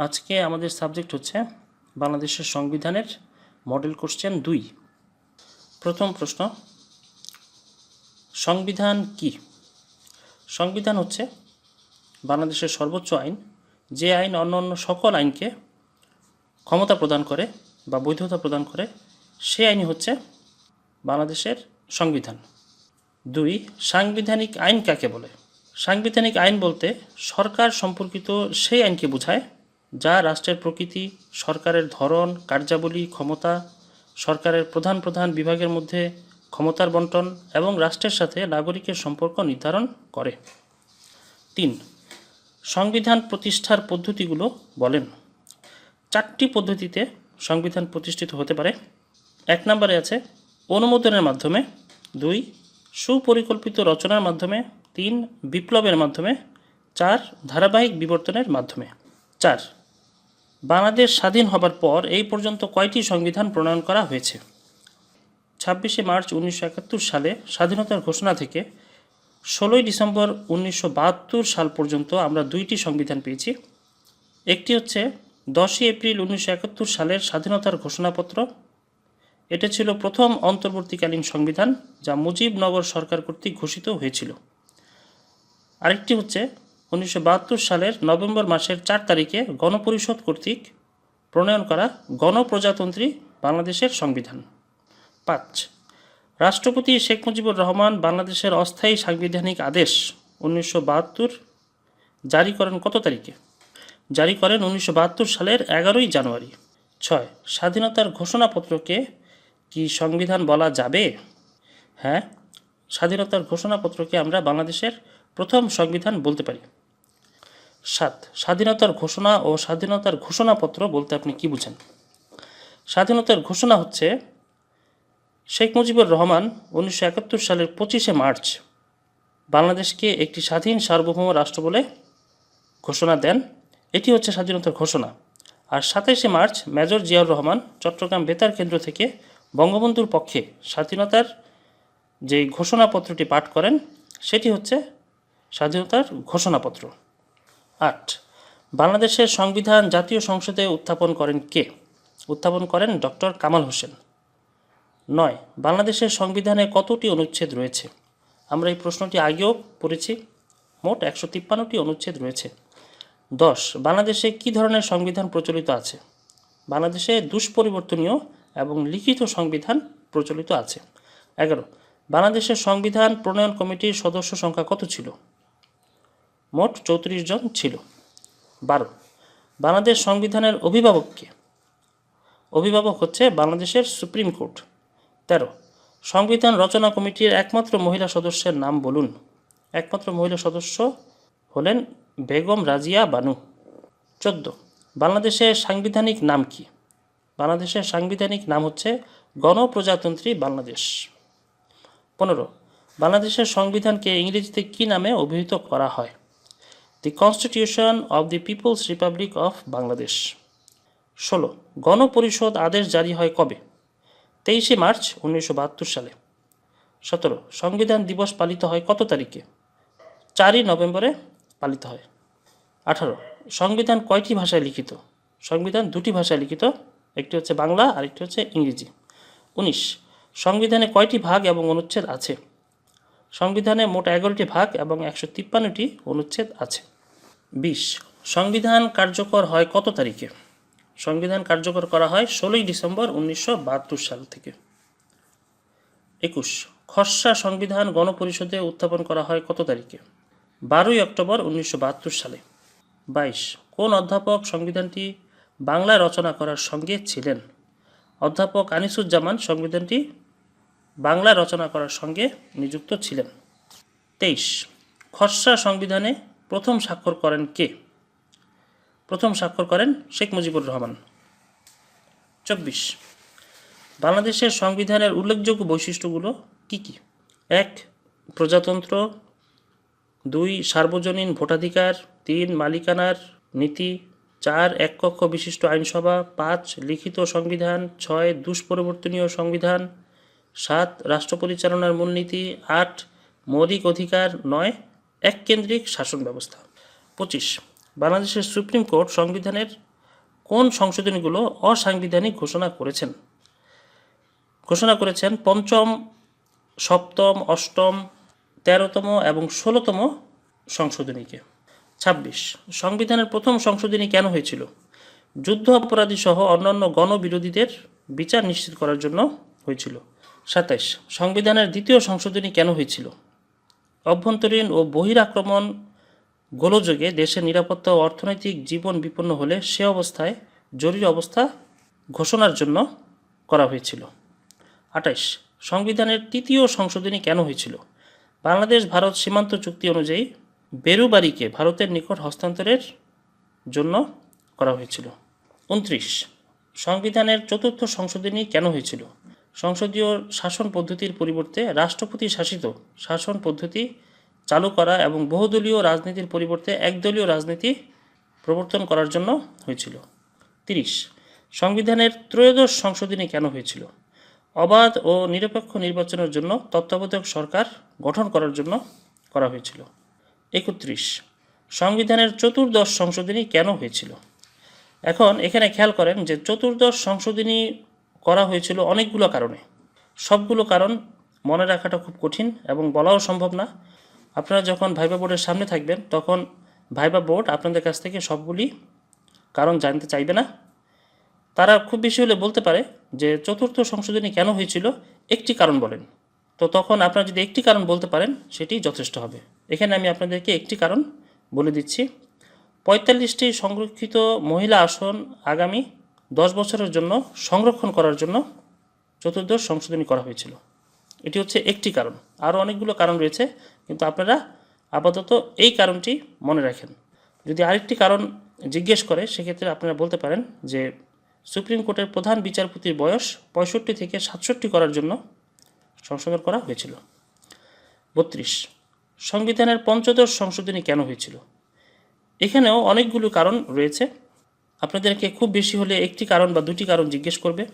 আজকে আমাদের সাবজেক্ট হচ্ছে বাংলাদেশের সংবিধানের মডেল কোশ্চেন দুই। প্রথম প্রশ্ন, সংবিধান কি? সংবিধান হচ্ছে বাংলাদেশের সর্বোচ্চ আইন, যে আইন অন্যান্য সকল আইনকে ক্ষমতা প্রদান করে বা বৈধতা প্রদান করে, সে আইনই হচ্ছে বাংলাদেশের সংবিধান। দুই, সাংবিধানিক আইন কাকে বলে? সাংবিধানিক আইন বলতে সরকার সম্পর্কিত সেই আইনকে বোঝায় যা রাষ্ট্রের প্রকৃতি, সরকারের ধরন, কার্যাবলী, ক্ষমতা, সরকারের প্রধান প্রধান বিভাগের মধ্যে ক্ষমতার বন্টন এবং রাষ্ট্রের সাথে নাগরিকের সম্পর্ক নির্ধারণ করে। তিন, সংবিধান প্রতিষ্ঠার পদ্ধতিগুলো বলেন। চারটি পদ্ধতিতে সংবিধান প্রতিষ্ঠিত হতে পারে। এক নম্বরে আছে অনুমোদনের মাধ্যমে। দুই, সুপরিকল্পিত রচনার মাধ্যমে। তিন, বিপ্লবের মাধ্যমে। চার, ধারাবাহিক বিবর্তনের মাধ্যমে। চার বাংলাদেশ স্বাধীন হবার পর এই পর্যন্ত কয়টি সংবিধান প্রণয়ন করা হয়েছে? ছাব্বিশে মার্চ উনিশশো একাত্তর সালে স্বাধীনতার ঘোষণা থেকে ষোলোই ডিসেম্বর উনিশশো বাহাত্তর সাল পর্যন্ত আমরা দুইটি সংবিধান পেয়েছি। একটি হচ্ছে দশই এপ্রিল উনিশশো একাত্তর সালের স্বাধীনতার ঘোষণাপত্র। এটা ছিল প্রথম অন্তর্বর্তীকালীন সংবিধান যা মুজিবনগর সরকার কর্তৃক ঘোষিত হয়েছিল। আরেকটি হচ্ছে উনিশশো বাহাত্তর সালের নভেম্বর মাসের চার তারিখে গণপরিষদ কর্তৃক প্রণয়ন করা গণপ্রজাতন্ত্রী বাংলাদেশের সংবিধান। পাঁচ, রাষ্ট্রপতি শেখ মুজিবুর রহমান বাংলাদেশের অস্থায়ী সাংবিধানিক আদেশ উনিশশো বাহাত্তর জারি করেন কত তারিখে? জারি করেন উনিশশো বাহাত্তর সালের এগারোই জানুয়ারি। ছয়, স্বাধীনতার ঘোষণাপত্রকে কি সংবিধান বলা যাবে? হ্যাঁ স্বাধীনতার ঘোষণাপত্রকে আমরা বাংলাদেশের প্রথম সংবিধান বলতে পারি। সাত স্বাধীনতার ঘোষণা ও স্বাধীনতার ঘোষণাপত্র বলতে আপনি কি বুঝেন? স্বাধীনতার ঘোষণা হচ্ছে শেখ মুজিবুর রহমান উনিশশো একাত্তর সালের পঁচিশে মার্চ বাংলাদেশকে একটি স্বাধীন সার্বভৌম রাষ্ট্র বলে ঘোষণা দেন। এটি হচ্ছে স্বাধীনতার ঘোষণা। আর সাতাইশে মার্চ মেজর জিয়াউর রহমান চট্টগ্রাম বেতার কেন্দ্র থেকে বঙ্গবন্ধুর পক্ষে স্বাধীনতার যে ঘোষণাপত্রটি পাঠ করেন, সেটি হচ্ছে স্বাধীনতার ঘোষণাপত্র। আট। বাংলাদেশের সংবিধান জাতীয় সংসদে উত্থাপন করেন কে? উত্থাপন করেন ডক্টর কামাল হোসেন। নয়, বাংলাদেশের সংবিধানে কতটি অনুচ্ছেদ রয়েছে? আমরা এই প্রশ্নটি আগেও পড়েছি, মোট একশো তিপ্পান্নটি অনুচ্ছেদ রয়েছে। দশ, বাংলাদেশে কী ধরনের সংবিধান প্রচলিত আছে? বাংলাদেশে দুষ্পরিবর্তনীয় এবং লিখিত সংবিধান প্রচলিত আছে। এগারো, বাংলাদেশের সংবিধান প্রণয়ন কমিটির সদস্য সংখ্যা কত ছিল? মোট চৌত্রিশ জন ছিল। বারো। বাংলাদেশ সংবিধানের অভিভাবককে অভিভাবক হচ্ছে বাংলাদেশের সুপ্রিম কোর্ট। তেরো। সংবিধান রচনা কমিটির একমাত্র মহিলা সদস্যের নাম বলুন। একমাত্র মহিলা সদস্য হলেন বেগম রাজিয়া বানু। চোদ্দ। বাংলাদেশের সাংবিধানিক নাম কি? বাংলাদেশের সাংবিধানিক নাম হচ্ছে গণপ্রজাতন্ত্রী বাংলাদেশ। পনেরো। বাংলাদেশের সংবিধানকে ইংরেজিতে কী নামে অভিহিত করা হয়? The constitution of the people's republic of Bangladesh ষোলো, গণপরিষদ আদেশ জারি হয় কবে? তেইশে মার্চ উনিশশো বাহাত্তর সালে। সতেরো, সংবিধান দিবস পালিত হয় কত তারিখে? চারই নভেম্বরে পালিত হয়। আঠারো, সংবিধান কয়টি ভাষায় লিখিত? সংবিধান দুটি ভাষায় লিখিত, একটি হচ্ছে বাংলা আর একটি হচ্ছে ইংরেজি। উনিশ, সংবিধানে কয়টি ভাগ এবং অনুচ্ছেদ আছে? সংবিধানে মোট এগারোটি ভাগ এবং একশো তিপ্পান্নটি অনুচ্ছেদ আছে। বিশ। সংবিধান কার্যকর হয় কত তারিখে? সংবিধান কার্যকর করা হয় ষোলোই ডিসেম্বর উনিশশো বাহাত্তর সাল থেকে। একুশ। খসড়া সংবিধান গণপরিষদে উত্থাপন করা হয় কত তারিখে? বারোই অক্টোবর উনিশশো বাহাত্তর সালে। বাইশ। কোন অধ্যাপক সংবিধানটি বাংলায় রচনা করার সঙ্গে ছিলেন? অধ্যাপক আনিসুজ্জামান সংবিধানটি বাংলায় রচনা করার সঙ্গে নিযুক্ত ছিলেন। তেইশ। খসড়া সংবিধানে প্রথম স্বাক্ষর করেন কে? প্রথম স্বাক্ষর করেন শেখ মুজিবুর রহমান। চব্বিশ। বাংলাদেশের সংবিধানের উল্লেখযোগ্য বৈশিষ্ট্যগুলো কি কি? এক, প্রজাতন্ত্র। দুই, সার্বজনীন ভোটাধিকার। তিন, মালিকানার নীতি। চার এক কক্ষ বিশিষ্ট আইনসভা। পাঁচ, লিখিত সংবিধান। ছয়, দুষ্পরিবর্তনীয় সংবিধান। সাত, রাষ্ট্র পরিচালনার মূলনীতি। আট, মৌলিক অধিকার। নয় এককেন্দ্রিক শাসন ব্যবস্থা। পঁচিশ, বাংলাদেশের সুপ্রিম কোর্ট সংবিধানের কোন সংশোধনীগুলো অসাংবিধানিক ঘোষণা করেছেন? ঘোষণা করেছেন পঞ্চম, সপ্তম, অষ্টম, তেরোতম এবং ষোলোতম সংশোধনীকে। ছাব্বিশ, সংবিধানের প্রথম সংশোধনী কেন হয়েছিল? যুদ্ধ অপরাধী সহ অন্যান্য গণবিরোধীদের বিচার নিশ্চিত করার জন্য হয়েছিল। সাতাইশ, সংবিধানের দ্বিতীয় সংশোধনী কেন হয়েছিল? অভ্যন্তরীণ ও বহিরাক্রমণ গোলযোগে দেশের নিরাপত্তা ও অর্থনৈতিক জীবন বিপন্ন হলে সে অবস্থায় জরুরি অবস্থা ঘোষণার জন্য করা হয়েছিল। আঠাইশ, সংবিধানের তৃতীয় সংশোধনী কেন হয়েছিল? বাংলাদেশ ভারত সীমান্ত চুক্তি অনুযায়ী বেরুবাড়িকে ভারতের নিকট হস্তান্তরের জন্য করা হয়েছিল। উনত্রিশ, সংবিধানের চতুর্থ সংশোধনী কেন হয়েছিল? সংসদীয় শাসন পদ্ধতির পরিবর্তে রাষ্ট্রপতি শাসিত শাসন পদ্ধতি চালু করা এবং বহুদলীয় রাজনীতির পরিবর্তে একদলীয় রাজনীতি প্রবর্তন করার জন্য হয়েছিল। তিরিশ, সংবিধানের ত্রয়োদশ সংশোধনী কেন হয়েছিল? অবাধ ও নিরপেক্ষ নির্বাচনের জন্য তত্ত্বাবধায়ক সরকার গঠন করার জন্য করা হয়েছিল। একত্রিশ, সংবিধানের চতুর্দশ সংশোধনী কেন হয়েছিল? এখন এখানে খেয়াল করেন যে চতুর্দশ সংশোধনী করা হয়েছিল অনেকগুলো কারণে। সবগুলো কারণ মনে রাখাটা খুব কঠিন এবং বলাও সম্ভব না। আপনারা যখন ভাইবা বোর্ডের সামনে থাকবেন, তখন ভাইবা বোর্ড আপনাদের কাছ থেকে সবগুলি কারণ জানতে চাইবে না। তারা খুব বেশি হলে বলতে পারে যে, চতুর্থ সংশোধনী কেন হয়েছিল? একটি কারণ বলেন। তো তখন আপনারা যদি একটি কারণ বলতে পারেন, সেটি যথেষ্ট হবে। এখানে আমি আপনাদেরকে একটি কারণ বলে দিচ্ছি। পঁয়তাল্লিশটি সংরক্ষিত মহিলা আসন আগামী দশ বছরের জন্য সংরক্ষণ করার জন্য চতুর্দশ সংশোধনী করা হয়েছিল। এটি হচ্ছে একটি কারণ। আরও অনেকগুলো কারণ রয়েছে, কিন্তু আপনারা আপাতত এই কারণটি মনে রাখেন। যদি আরেকটি কারণ জিজ্ঞেস করে, সেক্ষেত্রে আপনারা বলতে পারেন যে সুপ্রিম কোর্টের প্রধান বিচারপতির বয়স পঁয়ষট্টি থেকে সাতষট্টি করার জন্য সংশোধন করা হয়েছিল। বত্রিশ, সংবিধানের পঞ্চদশ সংশোধনী কেন হয়েছিল? এখানেও অনেকগুলো কারণ রয়েছে। আপনাদেরকে খুব বেশি হলে একটি কারণ বা দুটি কারণ জিজ্ঞেস করবে।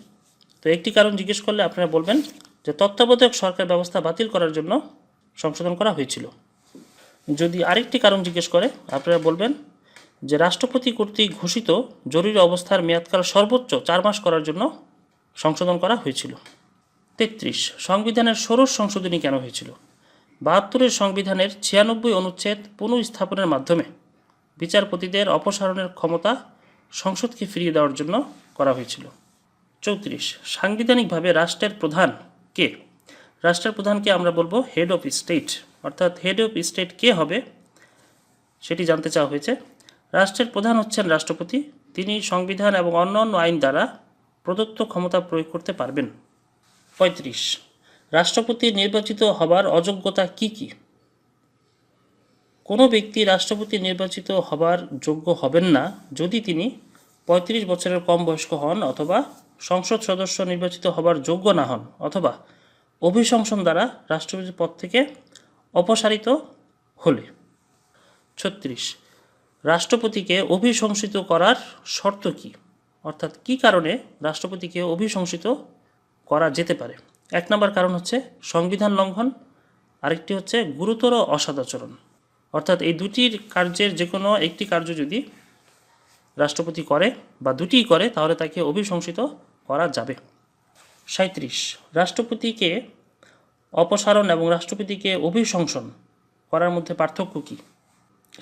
তো একটি কারণ জিজ্ঞেস করলে আপনারা বলবেন যে তত্ত্বাবধায়ক সরকার ব্যবস্থা বাতিল করার জন্য সংশোধন করা হয়েছিল। যদি আরেকটি কারণ জিজ্ঞেস করে, আপনারা বলবেন যে রাষ্ট্রপতি কর্তৃক ঘোষিত জরুরি অবস্থার মেয়াদকাল সর্বোচ্চ চার মাস করার জন্য সংশোধন করা হয়েছিল। তেত্রিশ, সংবিধানের ষোড়শ সংশোধনী কেন হয়েছিল? বাহাত্তরের সংবিধানের ছিয়ানব্বই অনুচ্ছেদ পুনঃস্থাপনের মাধ্যমে বিচারপতিদের অপসারণের ক্ষমতা সংসদকে ফিরিয়ে দেওয়ার জন্য করা হয়েছিল। চৌত্রিশ, সাংবিধানিকভাবে রাষ্ট্রের প্রধান কে? রাষ্ট্রের প্রধানকে আমরা বলব? হেড অফ স্টেট অর্থাৎ হেড অফ স্টেট কে হবে? সেটি জানতে চাওয়া হয়েছে। রাষ্ট্রের প্রধান হচ্ছেন রাষ্ট্রপতি। তিনি সংবিধান এবং অন্যান্য আইন দ্বারা প্রদত্ত ক্ষমতা প্রয়োগ করতে পারবেন। পঁয়ত্রিশ, রাষ্ট্রপতি নির্বাচিত হবার অযোগ্যতা কি কি? কোনো ব্যক্তি রাষ্ট্রপতি নির্বাচিত হবার যোগ্য হবেন না যদি তিনি পঁয়ত্রিশ বছরের কম বয়স্ক হন অথবা সংসদ সদস্য নির্বাচিত হবার যোগ্য না হন অথবা অভিশংসন দ্বারা রাষ্ট্রপতির পদ থেকে অপসারিত হলে। ছত্রিশ। রাষ্ট্রপতিকে অভিশংসিত করার শর্ত কি? অর্থাৎ কি কারণে রাষ্ট্রপতিকে অভিশংসিত করা যেতে পারে? এক নম্বর কারণ হচ্ছে সংবিধান লঙ্ঘন, আরেকটি হচ্ছে গুরুতর অসদাচরণ। অর্থাৎ এই দুটির কার্যের যে কোনো একটি কার্য যদি রাষ্ট্রপতি করে বা দুটিই করে, তাহলে তাকে অভিশংসিত করা যাবে। সাঁত্রিশ রাষ্ট্রপতিকে অপসারণ এবং রাষ্ট্রপতিকে অভিশংসন করার মধ্যে পার্থক্য কী?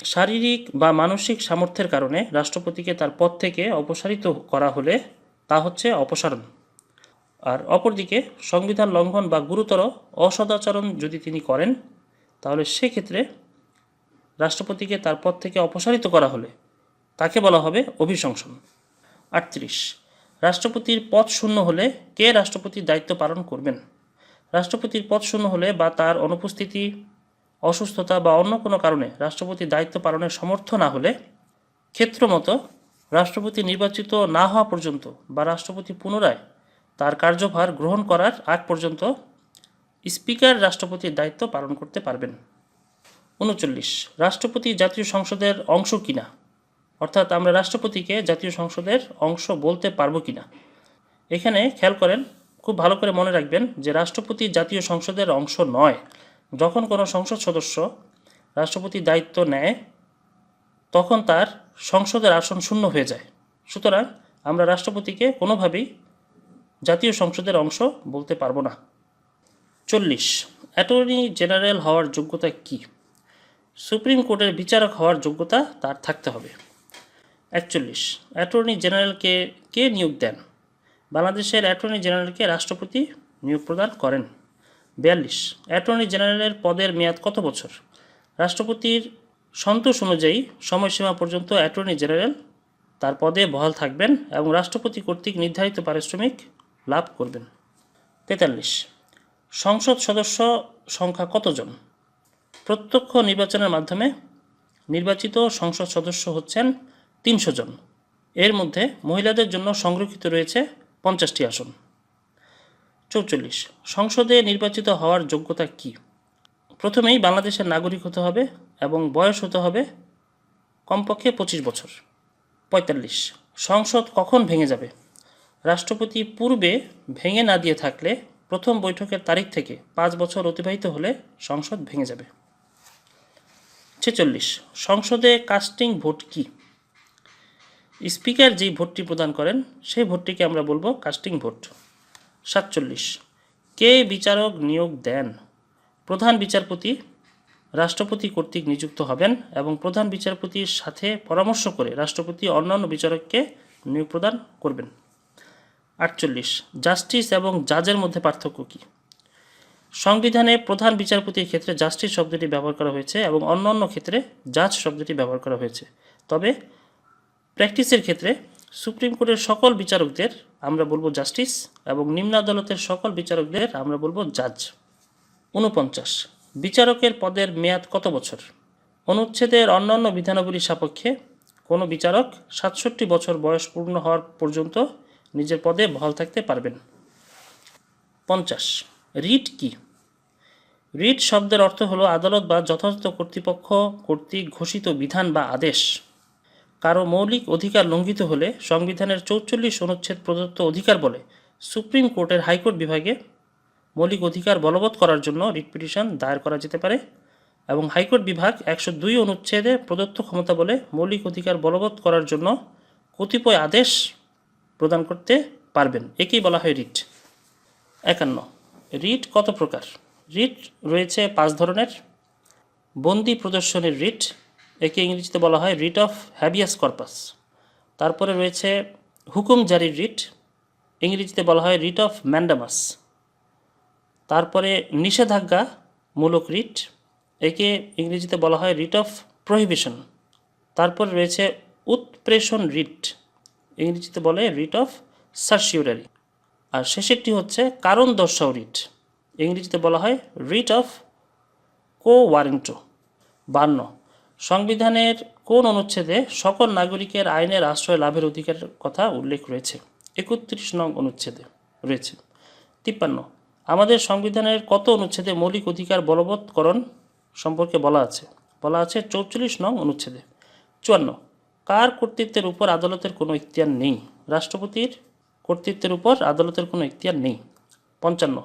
শারীরিক বা মানসিক সামর্থ্যের কারণে রাষ্ট্রপতিকে তার পদ থেকে অপসারিত করা হলে তা হচ্ছে অপসারণ। আর অপরদিকে সংবিধান লঙ্ঘন বা গুরুতর অসদাচরণ যদি তিনি করেন, তাহলে সেক্ষেত্রে রাষ্ট্রপতিকে তার পদ থেকে অপসারিত করা হলে তাকে বলা হবে অভিশংসন। আটত্রিশ, রাষ্ট্রপতির পদ শূন্য হলে কে রাষ্ট্রপতির দায়িত্ব পালন করবেন? রাষ্ট্রপতির পদ শূন্য হলে বা তার অনুপস্থিতি, অসুস্থতা বা অন্য কোনো কারণে রাষ্ট্রপতির দায়িত্ব পালনের সমর্থ না হলে ক্ষেত্রমতো রাষ্ট্রপতি নির্বাচিত না হওয়া পর্যন্ত বা রাষ্ট্রপতি পুনরায় তার কার্যভার গ্রহণ করার আগ পর্যন্ত স্পিকার রাষ্ট্রপতির দায়িত্ব পালন করতে পারবেন। উনচল্লিশ। রাষ্ট্রপতি জাতীয় সংসদের অংশ কিনা? অর্থাৎ আমরা রাষ্ট্রপতিকে জাতীয় সংসদের অংশ বলতে পারব কিনা? এখানে খেয়াল করেন, খুব ভালো করে মনে রাখবেন যে রাষ্ট্রপতি জাতীয় সংসদের অংশ নয়। যখন কোনো সংসদ সদস্য রাষ্ট্রপতির দায়িত্ব নেয়, তখন তার সংসদের আসন শূন্য হয়ে যায়। সুতরাং আমরা রাষ্ট্রপতিকে কোনোভাবেই জাতীয় সংসদের অংশ বলতে পারব না। চল্লিশ। অ্যাটর্নি জেনারেল হওয়ার যোগ্যতা কী? সুপ্রিম কোর্টের বিচারক হওয়ার যোগ্যতা তার থাকতে হবে। একচল্লিশ, অ্যাটর্নি জেনারেলকে কে নিয়োগ দেন? বাংলাদেশের অ্যাটর্নি জেনারেলকে রাষ্ট্রপতি নিয়োগ প্রদান করেন। বিয়াল্লিশ, অ্যাটর্নি জেনারেলের পদের মেয়াদ কত বছর? রাষ্ট্রপতির সন্তোষ অনুযায়ী সময়সীমা পর্যন্ত অ্যাটর্নি জেনারেল তার পদে বহাল থাকবেন এবং রাষ্ট্রপতি কর্তৃক নির্ধারিত পারিশ্রমিক লাভ করবেন। তেতাল্লিশ, সংসদ সদস্য সংখ্যা কতজন? প্রত্যক্ষ নির্বাচনের মাধ্যমে নির্বাচিত সংসদ সদস্য হচ্ছেন তিনশো জন। এর মধ্যে মহিলাদের জন্য সংরক্ষিত রয়েছে পঞ্চাশটি আসন। চৌচল্লিশ, সংসদে নির্বাচিত হওয়ার যোগ্যতা কী? প্রথমেই বাংলাদেশের নাগরিক হতে হবে এবং বয়স হতে হবে কমপক্ষে পঁচিশ বছর। পঁয়তাল্লিশ, সংসদ কখন ভেঙে যাবে? রাষ্ট্রপতি পূর্বে ভেঙে না দিয়ে থাকলে প্রথম বৈঠকের তারিখ থেকে পাঁচ বছর অতিবাহিত হলে সংসদ ভেঙে যাবে। ছেচল্লিশ। সংসদে কাস্টিং ভোট কি? স্পিকার যেই ভোটটি প্রদান করেন, সেই ভোটটিকে আমরা বলব কাস্টিং ভোট সাতচল্লিশ। কে বিচারক নিয়োগ দেন? প্রধান বিচারপতি, রাষ্ট্রপতি কর্তৃক নিযুক্ত হবেন এবং প্রধান বিচারপতির সাথে পরামর্শ করে রাষ্ট্রপতি অন্যান্য বিচারককে নিয়োগ প্রদান করবেন। আটচল্লিশ। জাস্টিস এবং জাজের মধ্যে পার্থক্য কী? সংবিধানে প্রধান বিচারপতির ক্ষেত্রে জাস্টিস শব্দটি ব্যবহার করা হয়েছে এবং অন্যান্য ক্ষেত্রে জাজ শব্দটি ব্যবহার করা হয়েছে। তবে প্র্যাকটিসের ক্ষেত্রে সুপ্রিম কোর্টের সকল বিচারকদের আমরা বলব জাস্টিস এবং নিম্ন আদালতের সকল বিচারকদের আমরা বলব জাজ উনপঞ্চাশ, বিচারকের পদের মেয়াদ কত বছর? অনুচ্ছেদের অন্যান্য বিধানাবলীর সাপেক্ষে কোনো বিচারক সাতষট্টি বছর বয়স পূর্ণ হওয়ার পর্যন্ত নিজের পদে বহাল থাকতে পারবেন। পঞ্চাশ রিট কি? রিট শব্দের অর্থ হলো আদালত বা যথাযথ কর্তৃপক্ষ কর্তৃক ঘোষিত বিধান বা আদেশ। কারও মৌলিক অধিকার লঙ্ঘিত হলে সংবিধানের চৌচল্লিশ অনুচ্ছেদ প্রদত্ত অধিকার বলে সুপ্রিম কোর্টের হাইকোর্ট বিভাগে মৌলিক অধিকার বলবৎ করার জন্য রিট পিটিশন দায়ের করা যেতে পারে এবং হাইকোর্ট বিভাগ একশো দুই অনুচ্ছেদে প্রদত্ত ক্ষমতা বলে মৌলিক অধিকার বলবৎ করার জন্য কতিপয় আদেশ প্রদান করতে পারবেন। একেই বলা হয় রিট। একান্ন। রিট কত প্রকার? রিট রয়েছে পাঁচ ধরনের। বন্দি প্রদর্শনের রিট, একে ইংরেজিতে বলা হয় রিট অফ হ্যাবিয়াস কর্পাস। তারপরে রয়েছে হুকুম জারির রিট, ইংরেজিতে বলা হয় রিট অফ ম্যান্ডামাস। তারপরে নিষেধাজ্ঞা মূলক রিট, একে ইংরেজিতে বলা হয় রিট অফ প্রহিবিশন। তারপর রয়েছে উৎপ্রেষণ রিট, ইংরেজিতে বলে রিট অফ সার্সিউরারি আর শেষেরটি হচ্ছে কারণ দর্শাও রিট। ইংরেজিতে বলা হয় রিট অফ কো ওয়ারেন্টো বান্ন। সংবিধানের কোন অনুচ্ছেদে সকল নাগরিকের আইনের আশ্রয় লাভের অধিকারের কথা উল্লেখ রয়েছে? একত্রিশ নং অনুচ্ছেদে রয়েছে। তিপ্পান্ন। আমাদের সংবিধানের কত অনুচ্ছেদে মৌলিক অধিকার বলবৎকরণ সম্পর্কে বলা আছে? বলা আছে চৌচল্লিশ নং অনুচ্ছেদে। চুয়ান্ন। কার কর্তৃত্বের উপর আদালতের কোনো ইখতিয়ার নেই? রাষ্ট্রপতির কর্তৃত্বের উপর আদালতের কোনো ইখতিয়ার নেই। পঞ্চান্ন।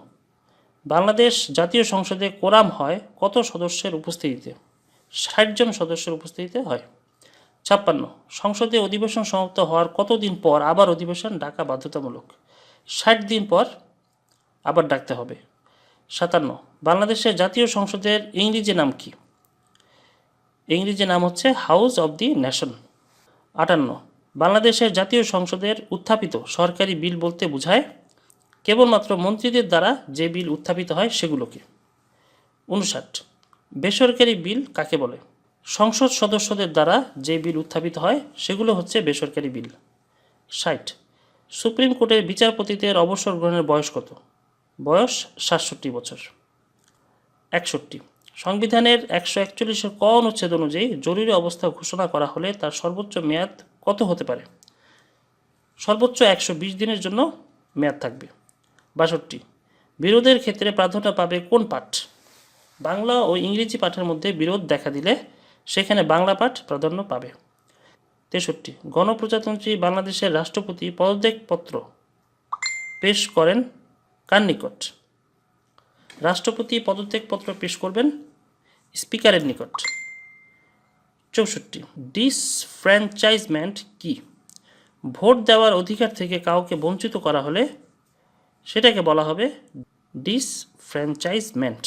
বাংলাদেশ জাতীয় সংসদে কোরাম হয় কত সদস্যের উপস্থিতিতে? ষাট জন সদস্যের উপস্থিতিতে হয়। ছাপ্পান্ন। সংসদে অধিবেশন সমাপ্ত হওয়ার কতদিন পর আবার অধিবেশন ডাকা বাধ্যতামূলক? ষাট দিন পর আবার ডাকতে হবে। সাতান্ন। বাংলাদেশের জাতীয় সংসদের ইংরেজি নাম কি? ইংরেজি নাম হচ্ছে হাউস অব দি ন্যাশন আটান্ন। বাংলাদেশের জাতীয় সংসদের উত্থাপিত সরকারি বিল বলতে বোঝায়, কেবলমাত্র মন্ত্রীদের দ্বারা যে বিল উত্থাপিত হয় সেগুলোকে। উনষাট, বেসরকারি বিল কাকে বলে? সংসদ সদস্যদের দ্বারা যে বিল উত্থাপিত হয় সেগুলো হচ্ছে বেসরকারি বিল। ষাট, সুপ্রিম কোর্টের বিচারপতিদের অবসর গ্রহণের বয়স কত? বয়স সাতষট্টি বছর। একষট্টি সংবিধানের একশো একচল্লিশের ক অনুচ্ছেদ অনুযায়ী জরুরি অবস্থা ঘোষণা করা হলে তার সর্বোচ্চ মেয়াদ কত হতে পারে? সর্বোচ্চ একশো বিশ দিনের জন্য মেয়াদ থাকবে। বাষট্টি। বিরোধের ক্ষেত্রে প্রাধান্য পাবে কোন পাঠ? বাংলা ও ইংরেজি পাঠের মধ্যে বিরোধ দেখা দিলে সেখানে বাংলা পাঠ প্রাধান্য পাবে। তেষট্টি। গণপ্রজাতন্ত্রী বাংলাদেশের রাষ্ট্রপতি পদত্যাগপত্র পেশ করেন কার নিকট? রাষ্ট্রপতি পদত্যাগপত্র পেশ করবেন স্পিকারের নিকট। চৌষট্টি ডিসফ্র্যাঞ্চাইজমেন্ট কি? ভোট দেওয়ার অধিকার থেকে কাউকে বঞ্চিত করা হলে সেটাকে বলা হবে ডিসফ্র্যাঞ্চাইজমেন্ট